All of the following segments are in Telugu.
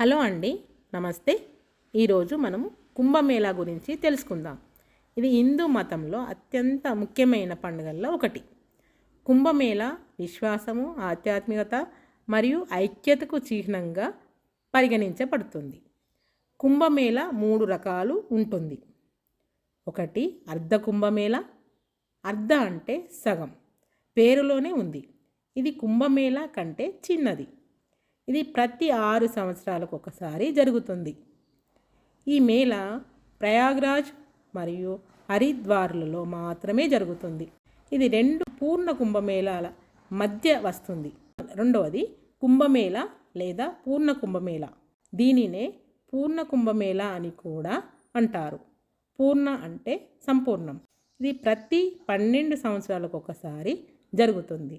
హలో అండి నమస్తే. ఈరోజు మనము కుంభమేళా గురించి తెలుసుకుందాం. ఇది హిందూ మతంలో అత్యంత ముఖ్యమైన పండుగల్లో ఒకటి. కుంభమేళా విశ్వాసము ఆధ్యాత్మికత మరియు ఐక్యతకు చిహ్నంగా పరిగణించబడుతుంది. కుంభమేళ మూడు రకాలు ఉంటుంది. ఒకటి అర్ధ కుంభమేళ. అర్ధ అంటే సగం. పేరులోనే ఉంది. ఇది కుంభమేళా కంటే చిన్నది. ఇది ప్రతి ఆరు సంవత్సరాలకు ఒకసారి జరుగుతుంది. ఈ మేళ ప్రయాగ్రాజ్ మరియు హరిద్వార్లలో మాత్రమే జరుగుతుంది. ఇది రెండు పూర్ణ కుంభమేళాల మధ్య వస్తుంది. రెండవది కుంభమేళ లేదా పూర్ణ కుంభమేళ. దీనినే పూర్ణ కుంభమేళ అని కూడా అంటారు. పూర్ణ అంటే సంపూర్ణం. ఇది ప్రతి పన్నెండు సంవత్సరాలకు ఒకసారి జరుగుతుంది.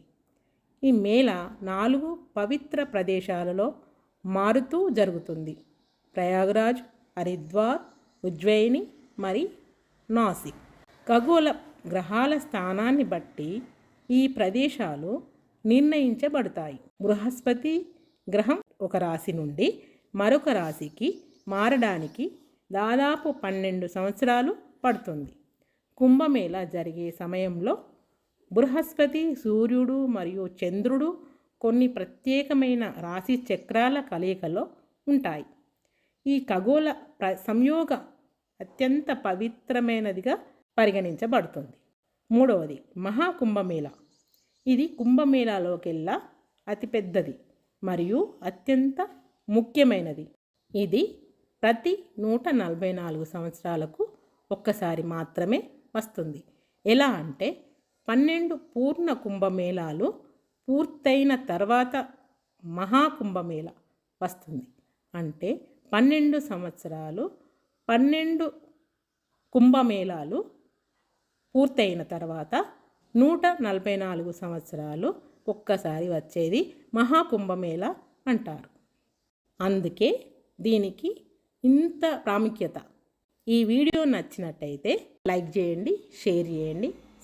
ఈ మేళ నాలుగు పవిత్ర ప్రదేశాలలో మారుతూ జరుగుతుంది. ప్రయాగ్రాజ్ హరిద్వార్ ఉజ్జయిని మరి నాసిక్ ఖగోళ గ్రహాల స్థానాన్ని బట్టి ఈ ప్రదేశాలు నిర్ణయించబడతాయి. బృహస్పతి గ్రహం ఒక రాశి నుండి మరొక రాశికి మారడానికి దాదాపు పన్నెండు సంవత్సరాలు పడుతుంది. కుంభమేళ జరిగే సమయంలో బృహస్పతి సూర్యుడు మరియు చంద్రుడు కొన్ని ప్రత్యేకమైన రాశి చక్రాల కలయికలో ఉంటాయి. ఈ ఖగోళ ప్ర సంయోగ అత్యంత పవిత్రమైనదిగా పరిగణించబడుతుంది. మూడవది మహాకుంభమేళ. ఇది కుంభమేళాలోకెల్లా అతిపెద్దది మరియు అత్యంత ముఖ్యమైనది. ఇది ప్రతి నూట నలభై నాలుగు సంవత్సరాలకు ఒక్కసారి మాత్రమే వస్తుంది. ఎలా అంటే పన్నెండు పూర్ణ కుంభమేళాలు పూర్తయిన తర్వాత మహాకుంభమేళ వస్తుంది. అంటే పన్నెండు సంవత్సరాలు పన్నెండు కుంభమేళాలు పూర్తయిన తర్వాత నూట నలభై నాలుగు సంవత్సరాలు ఒక్కసారి వచ్చేది మహాకుంభమేళ అంటారు. అందుకే దీనికి ఇంత ప్రాముఖ్యత. ఈ వీడియో నచ్చినట్టయితే లైక్ చేయండి షేర్ చేయండి.